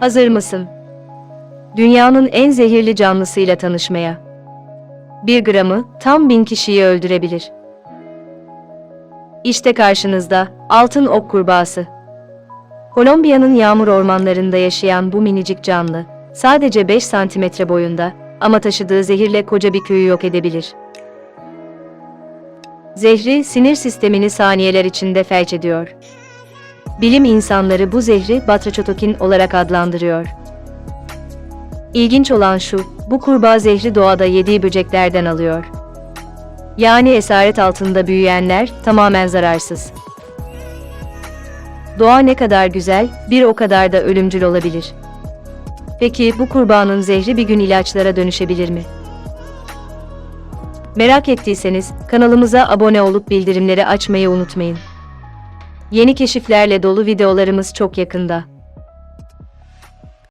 Hazır mısın? Dünyanın en zehirli canlısıyla tanışmaya. Bir gramı tam bin kişiyi öldürebilir. İşte karşınızda altın ok kurbağası. Kolombiya'nın yağmur ormanlarında yaşayan bu minicik canlı, sadece 5 santimetre boyunda ama taşıdığı zehirle koca bir köyü yok edebilir. Zehri sinir sistemini saniyeler içinde felç ediyor. Bilim insanları bu zehri batrachotokin olarak adlandırıyor. İlginç olan şu, bu kurbağa zehri doğada yediği böceklerden alıyor. Yani esaret altında büyüyenler tamamen zararsız. Doğa ne kadar güzel, bir o kadar da ölümcül olabilir. Peki bu kurbağanın zehri bir gün ilaçlara dönüşebilir mi? Merak ettiyseniz kanalımıza abone olup bildirimleri açmayı unutmayın. Yeni keşiflerle dolu videolarımız çok yakında.